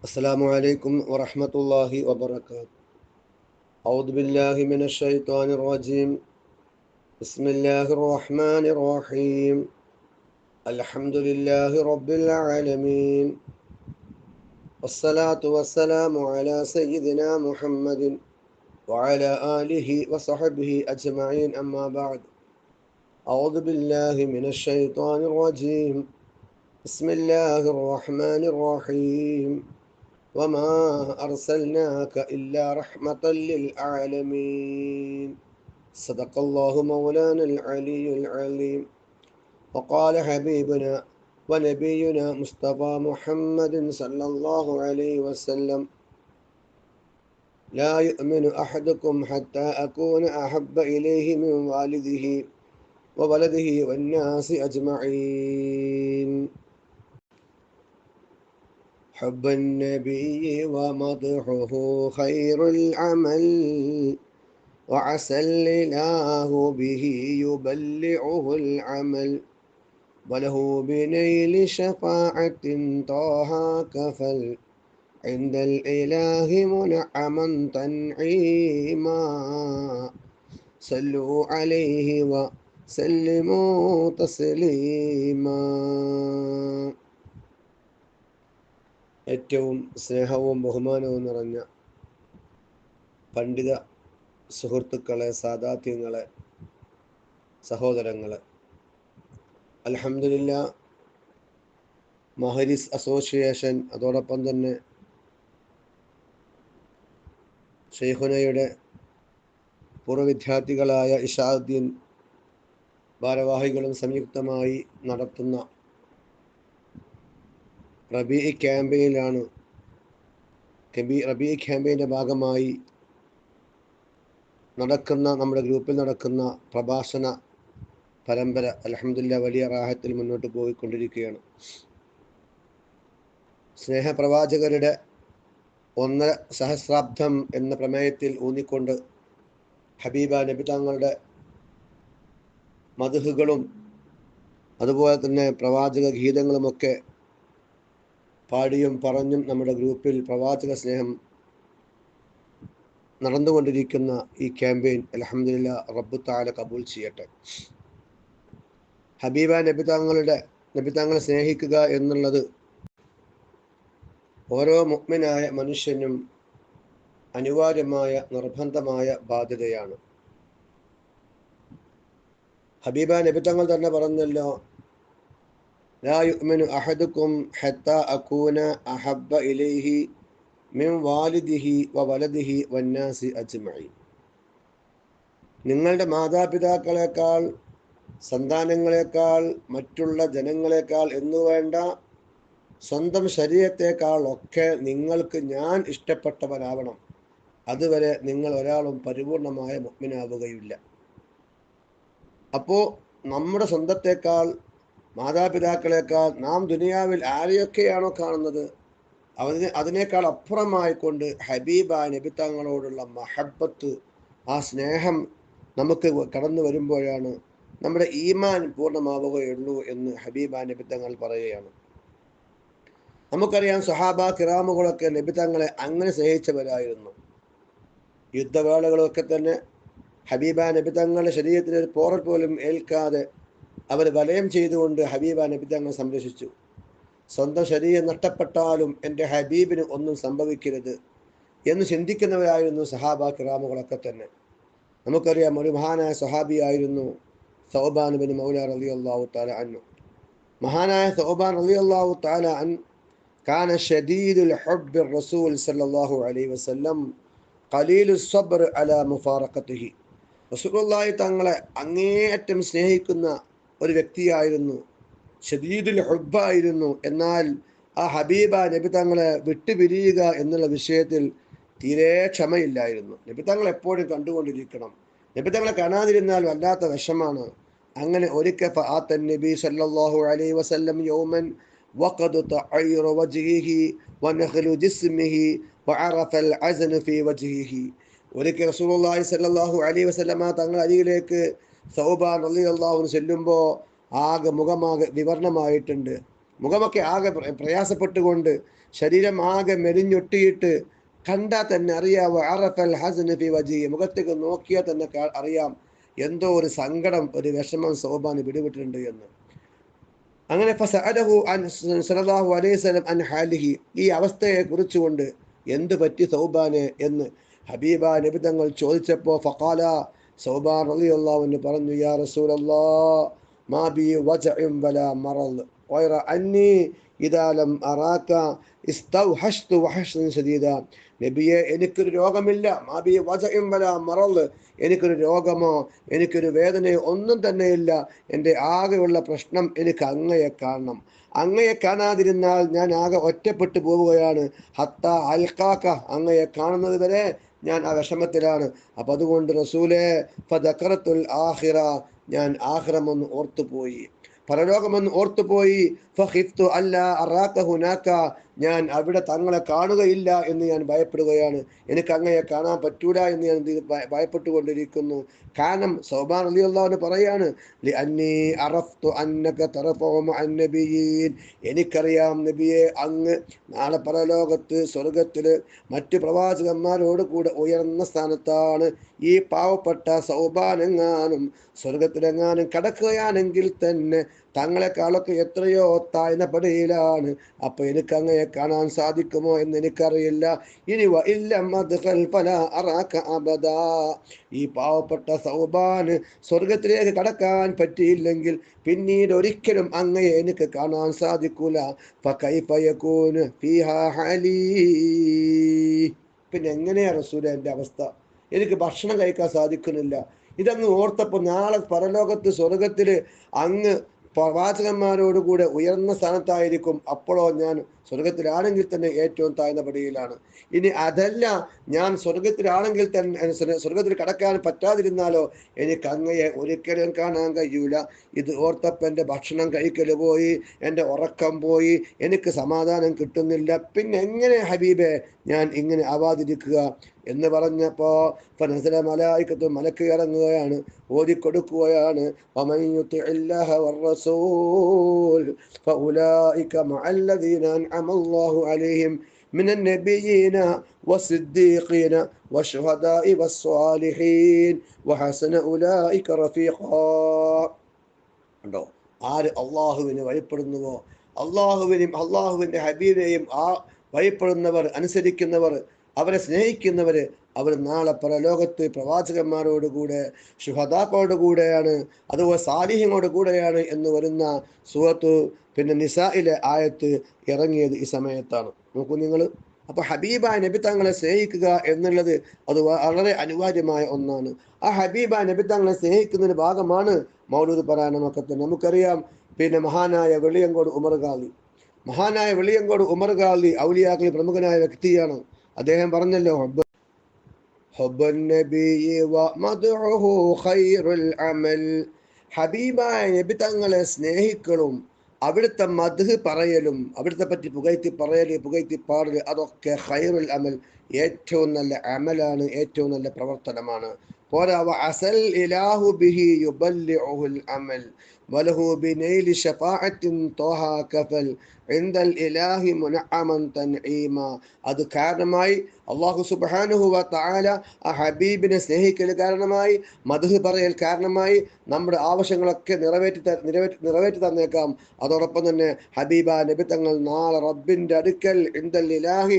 السلام عليكم ورحمة الله وبركاته. أعوذ بالله من الشيطان الرجيم. بسم الله الرحمن الرحيم. الحمد لله رب العالمين. والصلاة والسلام على سيدنا محمد وعلى آله وصحبه أجمعين أما بعد. أعوذ بالله من الشيطان الرجيم. بسم الله الرحمن الرحيم. وما أرسلناك إلا رحمة للعالمين. صدق الله مولانا العلي العليم وقال حبيبنا ونبينا مصطفى محمد صلى الله عليه وسلم لا يؤمن أحدكم حتى أكون أحب إليه من والده وولده والناس أجمعين. حب النبي ومدحه خير العمل وعسى الإله به يبلعه العمل. وله بنيل شفاعة طه كفل. عند الإله منعما تنعيما. صلوا عليه وسلموا تسليما. ഏറ്റവും സ്നേഹവും ബഹുമാനവും നിറഞ്ഞ പണ്ഡിത സുഹൃത്തുക്കളെ സാദാത്യങ്ങളെ സഹോദരങ്ങളെ. അലഹമില്ല മഹരിസ് അസോസിയേഷൻ അതോടൊപ്പം തന്നെ ഷെയ്ഖുനയുടെ പൂർവ വിദ്യാർത്ഥികളായ ഇഷാദ്ദീൻ ഭാരവാഹികളും സംയുക്തമായി നടത്തുന്ന റബി ക്യാമ്പയിലാണ്. റബി ക്യാമ്പയിന്റെ ഭാഗമായി നടക്കുന്ന നമ്മുടെ ഗ്രൂപ്പിൽ നടക്കുന്ന പ്രഭാഷണ പരമ്പര അലഹമില്ല വലിയ റാഹത്തിൽ മുന്നോട്ട് പോയിക്കൊണ്ടിരിക്കുകയാണ്. സ്നേഹപ്രവാചകരുടെ ഒന്നര സഹസ്രാബ്ദം എന്ന പ്രമേയത്തിൽ ഊന്നിക്കൊണ്ട് ഹബീബ നബി തങ്ങളുടെ മധുഹുകളും അതുപോലെ തന്നെ പ്രവാചക ഗീതങ്ങളുമൊക്കെ പാടിയും പറഞ്ഞും നമ്മുടെ ഗ്രൂപ്പിൽ പ്രവാചക സ്നേഹം നടന്നുകൊണ്ടിരിക്കുന്ന ഈ ക്യാമ്പയിൻ അലഹമില്ല റബ്ബു താല കബൂൽ ചെയ്യട്ടെ. ഹബീബ നബി തങ്ങളുടെ നബി തങ്ങളെ സ്നേഹിക്കുക എന്നുള്ളത് ഓരോ മുഗ്മിനായ മനുഷ്യനും അനിവാര്യമായ നിർബന്ധമായ ബാധ്യതയാണ്. ഹബീബ നബി തങ്ങൾ തന്നെ പറഞ്ഞല്ലോ ലാ يؤمن أحدكم حتى أكون أحب إليه من والده وولده والناس أجمعين. നിങ്ങളുടെ മാതാപിതാക്കളെക്കാൾ സന്താനങ്ങളെക്കാൾ മറ്റുള്ള ജനങ്ങളെക്കാൾ എന്നു വേണ്ട സ്വന്തം ശരീരത്തെക്കാൾ ഒക്കെ നിങ്ങൾക്ക് ഞാൻ ഇഷ്ടപ്പെട്ടവനാവണം. അതുവരെ നിങ്ങൾ ഒരാളും പരിപൂർണമായ മുഗ്മിനാവുകയില്ല അപ്പോൾ നമ്മുടെ സ്വന്തത്തെക്കാൾ മാതാപിതാക്കളെക്കാൾ നാം ദുനിയാവിൽ ആരെയൊക്കെയാണോ കാണുന്നത്? അതിന് അതിനേക്കാൾ അപ്പുറമായിക്കൊണ്ട് ഹബീബ നബി തങ്ങളോടുള്ള മഹബത്ത് ആ സ്നേഹം നമുക്ക് കടന്നു വരുമ്പോഴാണ് നമ്മുടെ ഈമാൻ പൂർണമാവുകയുള്ളൂ എന്ന് ഹബീബ നബി തങ്ങൾ പറയുകയാണ്. നമുക്കറിയാം സഹാബ കിറാമുകളൊക്കെ നബി തങ്ങളെ അങ്ങനെ സ്നേഹിച്ചവരായിരുന്നു. യുദ്ധവേളകളൊക്കെ തന്നെ ഹബീബ നബിത്തങ്ങളുടെ ശരീരത്തിന് ഒരു പോറൽ പോലും ഏൽക്കാതെ അവർ വലയം ചെയ്തുകൊണ്ട് ഹബീബ നബി തങ്ങൾ സംരക്ഷിച്ചു. സ്വന്തം ശരീരം നഷ്ടപ്പെട്ടാലും എന്റെ ഹബീബിന് ഒന്നും സംഭവിക്കരുത് എന്ന് ചിന്തിക്കുന്നവരായിരുന്നു സഹാബ കിറാമുകളൊക്കെ തന്നെ. നമുക്കറിയാം ഒരു മഹാനായ സഹാബിയായിരുന്നു സൗബാൻ ബിൻ മൗല റലി അള്ളാഹു താല അന്നു മഹാനായ സൗബാൻ റലി അള്ളാഹു താല അൻ കാന ഷദീദുൽ ഹബ്ബിർ റസൂൽ സല്ലല്ലാഹു അലൈഹി വസല്ലം ഖലീലുസ് സബ്ർ അലാ മുഫാറഖത്തിഹി. റസൂലുള്ളാഹി തങ്ങളെ അങ്ങേയറ്റം സ്നേഹിക്കുന്ന ഒരു വ്യക്തിയായിരുന്നു ഷദീദുൽ ഹുബായിരുന്നു എന്നാൽ ആ ഹബീബ നബി തങ്ങളെ വിട്ടുപിരിയുക എന്നുള്ള വിഷയത്തിൽ തീരെ ക്ഷമയില്ലായിരുന്നു നബി തങ്ങൾ എപ്പോഴും കണ്ടുകൊണ്ടിരിക്കണം നബി തങ്ങളെ കാണാതിരുന്നാൽ വല്ലാത്ത വിഷമാണ് അങ്ങനെ ഒരിക്കൽ ആ നബി സല്ലല്ലാഹു അലൈഹി വസല്ലം യൗമൻ وقد تعير وجهه ونخل جسمه وعرف العزن في وجهه ഒരിക്കൽ റസൂലുള്ളാഹി സ്വല്ലല്ലാഹു അലൈഹി വസല്ലമ തങ്ങൾ അരികിലേക്ക് സൗബാൻ റളിയല്ലാഹു ചെല്ലുമ്പോൾ ആകെ മുഖമാകെ വിവരണമായിട്ടുണ്ട് മുഖമൊക്കെ ആകെ പ്രയാസപ്പെട്ടുകൊണ്ട് ശരീരം ആകെ മെലിഞ്ഞൊട്ടിയിട്ട് കണ്ടാൽ തന്നെ വജി മുഖത്തേക്ക് നോക്കിയാൽ തന്നെ അറിയാം എന്തോ ഒരു സങ്കടം ഒരു വിഷമം സോബാന് പിടിപെട്ടിട്ടുണ്ട് എന്ന്. അങ്ങനെ ഫസഅലഹു അൻ ഹാലിഹി. ഈ അവസ്ഥയെ കുറിച്ചുകൊണ്ട് എന്ത് പറ്റി സൗബാന് എന്ന് ഹബീബ നബി തങ്ങൾ ചോദിച്ചപ്പോൾ ഫഖാല സൗബാൻ പറഞ്ഞു യാ റസൂൽ അന്നി ഇസ്തൗഹഷ്തു നബിയെ എനിക്കൊരു രോഗമില്ല. മാബി വജയും വല മറൽ എനിക്കൊരു രോഗമോ എനിക്കൊരു വേദനയോ ഒന്നും തന്നെയില്ല. എന്റെ ആകെയുള്ള പ്രശ്നം എനിക്ക് അങ്ങയെ കാണണം. അങ്ങയെ കാണാതിരുന്നാൽ ഞാൻ ആകെ ഒറ്റപ്പെട്ടു പോവുകയാണ്. ഹത്ത അൽക്കാക്ക അങ്ങയെ കാണുന്നത് വരെ ഞാൻ ആ വിഷമത്തിലാണ് അപ്പം അതുകൊണ്ട് റസൂലെ ഫദക്കറത്തുൽ ആഹിറ ഞാൻ ആഹിറമൊന്ന് ഓർത്തുപോയി. പരലോകമെന്ന് ഓർത്തുപോയി. ഫഹിഫ്തു അല്ല അറാക്ക ഹുനാക്ക ഞാൻ അവിടെ തങ്ങളെ കാണുകയില്ല എന്ന് ഞാൻ ഭയപ്പെടുകയാണ് എനിക്ക് അങ്ങയെ കാണാൻ പറ്റൂല എന്ന് ഞാൻ ഭയപ്പെട്ടുകൊണ്ടിരിക്കുന്നു കാരണം സൗബാൻ അലി അള്ളാഹുന് പറയാണ്. എനിക്കറിയാം നബിയെ അങ്ങ് നാളെ പരലോകത്ത് സ്വർഗത്തിൽ മറ്റ് പ്രവാചകന്മാരോട് കൂടെ ഉയർന്ന സ്ഥാനത്താണ് ഈ പാവപ്പെട്ട സൗബാനെങ്ങാനും സ്വർഗത്തിലെങ്ങാനും കടക്കുകയാണെങ്കിൽ തന്നെ തങ്ങളെക്കാളൊക്കെ എത്രയോ താഴ്ന്ന പടിയിലാണ്. അപ്പൊ എനിക്ക് അങ്ങയെ കാണാൻ സാധിക്കുമോ എന്ന് എനിക്കറിയില്ല. ഇനി അബദാ. ഈ പാവപ്പെട്ട സൗബാന് സ്വർഗത്തിലേക്ക് കടക്കാൻ പറ്റിയില്ലെങ്കിൽ പിന്നീട് ഒരിക്കലും അങ്ങയെ എനിക്ക് കാണാൻ സാധിക്കൂല. പിന്നെ എങ്ങനെയാ റസൂല എന്റെ അവസ്ഥ? എനിക്ക് ഭക്ഷണം കഴിക്കാൻ സാധിക്കുന്നില്ല. ഇതങ്ങ് ഓർത്തപ്പോൾ നാളെ പരലോകത്ത് സ്വർഗത്തിൽ അങ്ങ് പ്രവാചകന്മാരോടുകൂടെ ഉയർന്ന സ്ഥാനത്തായിരിക്കും. അപ്പോഴോ ഞാൻ സ്വർഗത്തിലാണെങ്കിൽ തന്നെ ഏറ്റവും താഴ്ന്ന പടിയിലാണ്. ഇനി അതല്ല ഞാൻ സ്വർഗത്തിലാണെങ്കിൽ തന്നെ സ്വർഗത്തിൽ കടക്കാൻ പറ്റാതിരുന്നാലോ എനിക്ക് അങ്ങയെ ഒരിക്കലും കാണാൻ കഴിയൂല. ഇത് ഓർത്തപ്പം എന്റെ ഭക്ഷണം കഴിക്കൽ പോയി എന്റെ ഉറക്കം പോയി എനിക്ക് സമാധാനം കിട്ടുന്നില്ല. പിന്നെ എങ്ങനെ ഹബീബെ ഞാൻ ഇങ്ങനെ ആവാതിരിക്കുക എന്ന് പറഞ്ഞപ്പോൾ ഫനസല മലായിക്കത്ത് മലക്ക് ഇറങ്ങുകയാണ് ഓതിക്കൊടുക്കുകയാണ്. ഒമയുത്ത് എല്ലാഹ റസൂൽ ഫഉലായിക മഅല്ലദീന أنعم الله عليهم من النبيين والصديقين والشهداء والصالحين وحسن أولئك رفيقا ഉണ്ടോ ആര് അള്ളാഹുവിന് വഴിപ്പെടുന്നുവോ അള്ളാഹുവിനും അള്ളാഹുവിൻ്റെ ഹബീബിനെയും ആ വഴിപ്പെടുന്നവർ അനുസരിക്കുന്നവർ അവരെ സ്നേഹിക്കുന്നവര് അവർ നാളെ പ്രവാചകന്മാരോട് കൂടെ ശുഹദാക്കളോട് കൂടെയാണ് അതുപോലെ സാലിഹ്യങ്ങളോട് കൂടെയാണ് എന്ന് വരുന്ന സുഹത്ത് പിന്നെ നിസായിലെ ആയത്ത് ഇറങ്ങിയത് ഈ സമയത്താണ്. നോക്കൂ നിങ്ങൾ. അപ്പൊ ഹബീബ നബി തങ്ങളെ സ്നേഹിക്കുക എന്നുള്ളത് അത് വളരെ അനിവാര്യമായ ഒന്നാണ്. ആ ഹബീബ നബി തങ്ങളെ സ്നേഹിക്കുന്നതിന് ഭാഗമാണ് മൗലൂദ് പാരായണമൊക്കെ തന്നെ. നമുക്കറിയാം പിന്നെ മഹാനായ വെളിയങ്കോട് ഉമർ ഗാന്ധി മഹാനായ വെളിയങ്കോട് ഉമർ ഗാന്ധി ഔലിയാക്കളിൽ പ്രമുഖനായ വ്യക്തിയാണ്. അദ്ദേഹം പറഞ്ഞല്ലോ حب النبي ومدعه خير العمل ഹബീബായ നബി തങ്ങളെ സ്നേഹിക്കലും അവിടുത്തെ മധു പറയലും അവിടുത്തെ പറ്റി പുകഴ്ത്തി പറയല് പുകഴ്ത്തി പാടല് അതൊക്കെ ഖൈറുൽ അമൽ ഏറ്റവും നല്ല അമലാണ് ഏറ്റവും നല്ല പ്രവർത്തനമാണ് പോരാ വ അസൽ ഇലാഹു ബിഹി യുബല്ലിഉഹുൽ അമൽ വലഹു ബിനൈലി ശഫാഅത്തിൻ തോഹ കഫൽ. ഇന്ദൽ ഇലാഹി മുനഅമൻ തൻഈമ. അത് കാരണമായി അള്ളാഹു സുബ്ഹാനഹു വ തആല ആ ഹബീബിനെ സ്നേഹിക്കൽ കാരണമായി മധു പറയൽ കാരണമായി നമ്മുടെ ആവശ്യങ്ങളൊക്കെ നിറവേറ്റി നിറവേറ്റി നിറവേറ്റി തന്നേക്കാം. അതോടൊപ്പം തന്നെ ഹബീബ നബി തങ്ങൾ നാളെ റബ്ബിന്റെ അടുക്കൽ ഇന്തല്ലാഹി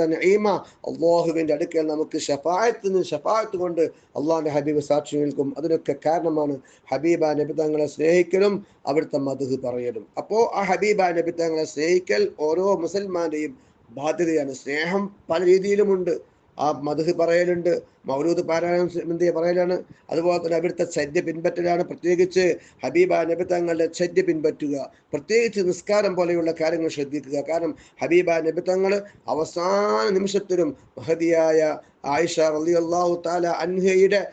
തന്നെ ഈമ അള്ളാഹുവിന്റെ അടുക്കൽ നമുക്ക് ഷഫായത്തിന് ഷഫായത്ത് കൊണ്ട് അള്ളാഹിന്റെ ഹബീബ് സാക്ഷി നിൽക്കും അതിനൊക്കെ കാരണമാണ് ഹബീബ നബി തങ്ങളെ സ്നേഹിക്കലും അവിടുത്തെ മധുഹ് പറയലും. അപ്പോൾ ആ ഹബീബ നബി തങ്ങളെ സ്നേഹിക്കൽ ഓരോ മുസൽമാന്റെയും ബാധ്യതയാണ്. സ്നേഹം പല രീതിയിലുമുണ്ട്. ആ മധുഹ് പറയലുണ്ട്. മൗലൂദ് പാരായണം എന്ത് പറയലാണ്. അതുപോലെ തന്നെ അവിടുത്തെ ചര്യ പിൻപറ്റലാണ്. പ്രത്യേകിച്ച് ഹബീബ നബി തങ്ങളുടെ ചര്യ പിൻപറ്റുക. പ്രത്യേകിച്ച് നിസ്കാരം പോലെയുള്ള കാര്യങ്ങൾ ശ്രദ്ധിക്കുക. കാരണം ഹബീബ നബി തങ്ങൾ അവസാന നിമിഷത്തിലും മഹതിയായ ആയിഷ റലി അള്ളാഹു താല അൻഹയുടെ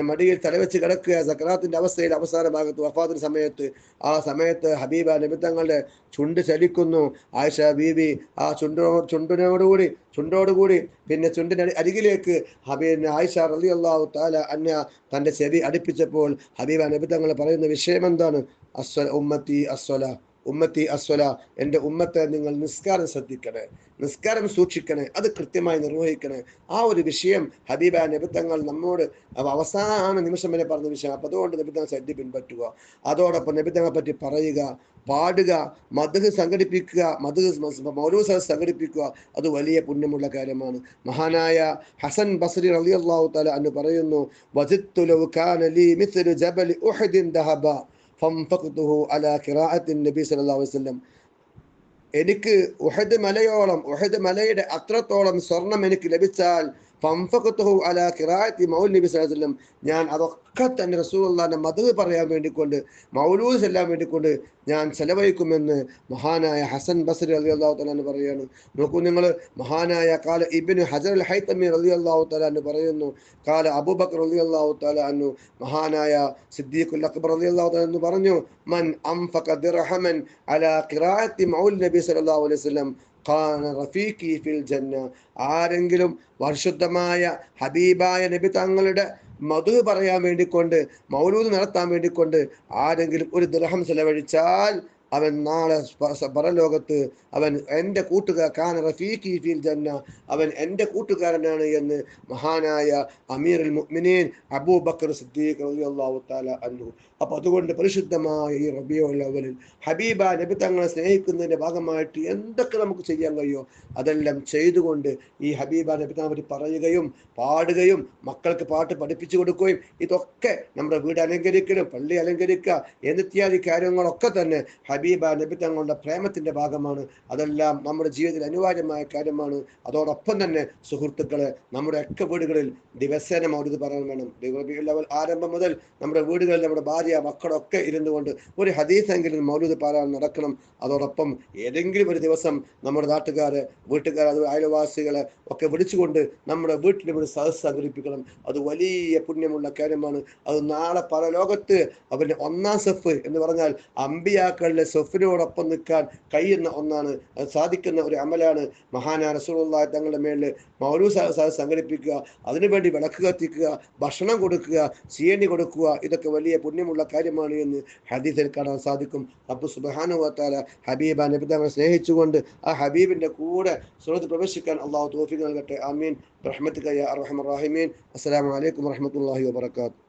മടിയിൽ തലവെച്ച് കിടക്കുക. സക്രാത്തിന്റെ അവസ്ഥയിൽ അവസാന ഭാഗത്ത് വഫാത്തിന് സമയത്ത്. ആ സമയത്ത് ഹബീബ നബി തങ്ങളുടെ ചുണ്ട് ചലിക്കുന്നു. ആയിഷ ബീബി ആ ചുണ്ടോ ചുണ്ടിനോടുകൂടി ചുണ്ടോടുകൂടി പിന്നെ ചുണ്ടിന് അരി- അരികിലേക്ക് ഹബീബ് ആയിഷ റലി അള്ളാഹു താല അന്യ തന്റെ ചെവി അടുപ്പിച്ചപ്പോൾ ഹബീബ നബി തങ്ങൾ പറയുന്ന വിഷയം എന്താണ്? അസ്വല ഉമ്മത്തി അസ്വല. ഉമ്മത്തി അസ്വല എന്റെ ഉമ്മത്തെ നിങ്ങൾ നിസ്കാരം ശ്രദ്ധിക്കണേ നിസ്കാരം സൂക്ഷിക്കണേ അത് കൃത്യമായി നിർവഹിക്കണേ. ആ ഒരു വിഷയം ഹബീബ നിബിത്തങ്ങൾ നമ്മോട് അവ അവസാന നിമിഷം വരെ പറഞ്ഞ വിഷയം അപ്പം അതുകൊണ്ട് നിബിത്തങ്ങൾ ശ്രദ്ധ പിൻപറ്റുക. അതോടൊപ്പം നിബിത്തങ്ങളെ പറ്റി പറയുക പാടുക മധു സംഘടിപ്പിക്കുക മധു മൗലൂസ സംഘടിപ്പിക്കുക അത് വലിയ പുണ്യമുള്ള കാര്യമാണ്. മഹാനായ ഹസൻ ബസ്രി അലി അള്ളാഹു താല അന്ന് പറയുന്നു വജിത്തു ലൗ കാന ലീ മിസ്ലു ജബൽ ഉഹദിൻ ദഹബ. ഫംഫഖ്തുഹു അലാ ഖിറാഅത്തിൻ നബി സല്ലല്ലാഹു അലൈഹി വസല്ലം എനിക്ക് ഉഹദ് മലയോളം ഉഹദ് മലയുടെ അത്രത്തോളം സ്വർണം എനിക്ക് ലഭിച്ചാൽ ഫംഫഖ്തുഹു അല കിറായത്തി അലൈഹി വസല്ലം ഞാൻ അതൊക്കെ തന്നെ റസൂലുള്ളാഹിന്റെ മദഹ് പറയാൻ വേണ്ടിക്കൊണ്ട് മൗലൂദ് ചെല്ലാൻ വേണ്ടിക്കൊണ്ട് ഞാൻ ചെലവഴിക്കുമെന്ന് മഹാനായ ഹസൻ ബസരി റളിയല്ലാഹു തആല എന്ന് പറയാണ് നോക്കൂ നിങ്ങൾ മഹാനായ കാല ഇബ്നു ഹജർ അൽ റളിയല്ലാഹു തആല എന്ന് പറയുന്നു. കാല അബൂബക്കർ റളിയല്ലാഹു തആല അന്നു മഹാനായ സിദ്ദീഖുൽ അക്ബർ റളിയല്ലാഹു തആല എന്ന് പറഞ്ഞു മൻ അംഫക ദിർഹമൻ അല ഖിറാഅത്തി മൗൽ നബി സല്ലല്ലാഹു അലൈഹി വസല്ലം ഖാന റഫീഖി ഫിൽ ജന്ന. ആരെങ്കിലും പരിശുദ്ധമായ ഹബീബായ നബി തങ്ങളുടെ മധു പറയാൻ വേണ്ടിക്കൊണ്ട് മൗലൂദ് നടത്താൻ വേണ്ടിക്കൊണ്ട് ആരെങ്കിലും ഒരു ദൃഹം ചെലവഴിച്ചാൽ അവൻ നാളെ പരലോകത്ത് അവൻ എന്റെ കൂട്ടുകാർ ഖാൻ റഫീഖി ഫിൽ ജന്ന അവൻ എന്റെ കൂട്ടുകാരനാണ് എന്ന് മഹാനായ അമീർ അൽ മുഅ്മിനീൻ അബൂബക്കർ സിദ്ദീഖ് റളിയല്ലാഹു തആല അൻഹു അപ്പോൾ അതുകൊണ്ട് പരിശുദ്ധമായ ഈ റബിയുൽ അവലിൽ ഹബീബ നബി തങ്ങളെ സ്നേഹിക്കുന്നതിന്റെ ഭാഗമായിട്ട് എന്തൊക്കെ നമുക്ക് ചെയ്യാൻ കഴിയോ അതെല്ലാം ചെയ്തുകൊണ്ട് ഈ ഹബീബ നബി തങ്ങളെ പറയുകയും പാടുകയും മക്കൾക്ക് പാട്ട് പഠിപ്പിച്ചു കൊടുക്കുകയും ഇതൊക്കെ നമ്മുടെ വീട് അലങ്കരിക്കണം പള്ളി അലങ്കരിക്കുക എന്നിത്യാദി കാര്യങ്ങളൊക്കെ തന്നെ ഹബീബ നബി തങ്ങളുടെ പ്രേമത്തിന്റെ ഭാഗമാണ്. അതെല്ലാം നമ്മുടെ ജീവിതത്തിൽ അനിവാര്യമായ കാര്യമാണ്. അതോടൊപ്പം തന്നെ സുഹൃത്തുക്കളെ നമ്മുടെ ഒക്കെ വീടുകളിൽ ദിവസേന മൗലിത് പറയാൻ വേണം. റബിയുൽ ആരംഭം മുതൽ നമ്മുടെ വീടുകളിൽ നമ്മുടെ ഭാര്യ മക്കളൊക്കെ ഇരുന്നു കൊണ്ട് ഒരു ഹദീസെങ്കിലും മൗലൂദ് പാരായണം നടക്കണം. അതോടൊപ്പം ഏതെങ്കിലും ഒരു ദിവസം നമ്മുടെ നാട്ടുകാരെ വീട്ടുകാർ അത് അയൽവാസികളെ ഒക്കെ വിളിച്ചുകൊണ്ട് നമ്മുടെ വീട്ടിൽ ഒരു സദസ് സംഘടിപ്പിക്കണം. അത് വലിയ പുണ്യമുള്ള കാര്യമാണ്. അത് നാളെ പല ലോകത്ത് അവന്റെ ഒന്നാം സെഫ് എന്ന് പറഞ്ഞാൽ അമ്പിയാക്കളുടെ സെഫിനോടൊപ്പം നിൽക്കാൻ കഴിയുന്ന ഒന്നാണ്. അത് സാധിക്കുന്ന ഒരു അമലാണ് മഹാനാ റസൂലുള്ളാഹി തങ്ങളുടെ മേളിൽ മൗലൂ സദസ് സംഘടിപ്പിക്കുക. അതിനുവേണ്ടി വിളക്ക് കത്തിക്കുക ഭക്ഷണം കൊടുക്കുക സിയണി കൊടുക്കുക. ഇതൊക്കെ വലിയ പുണ്യമുള്ള കാര്യമാണ് എന്ന് ഹദീസിൽ കാണാൻ സാധിക്കും. അബ്ബു സുബ്ഹാനഹു വതആല ഹബീബ നബി തങ്ങളെ സ്നേഹിച്ചുകൊണ്ട് ആ ഹബീബിന്റെ കൂടെ സുഹൃത്ത് പ്രവേശിക്കാൻ അള്ളാഹു തോഫിക്ക് നൽകട്ടെ. ആമീൻ. റഹ്മത്ത് കയ്യ അർഹമർ റഹീമീൻ. അസ്സലാമു അലൈക്കും വറഹ്മത്തുള്ളാഹി വബറകാതുഹു.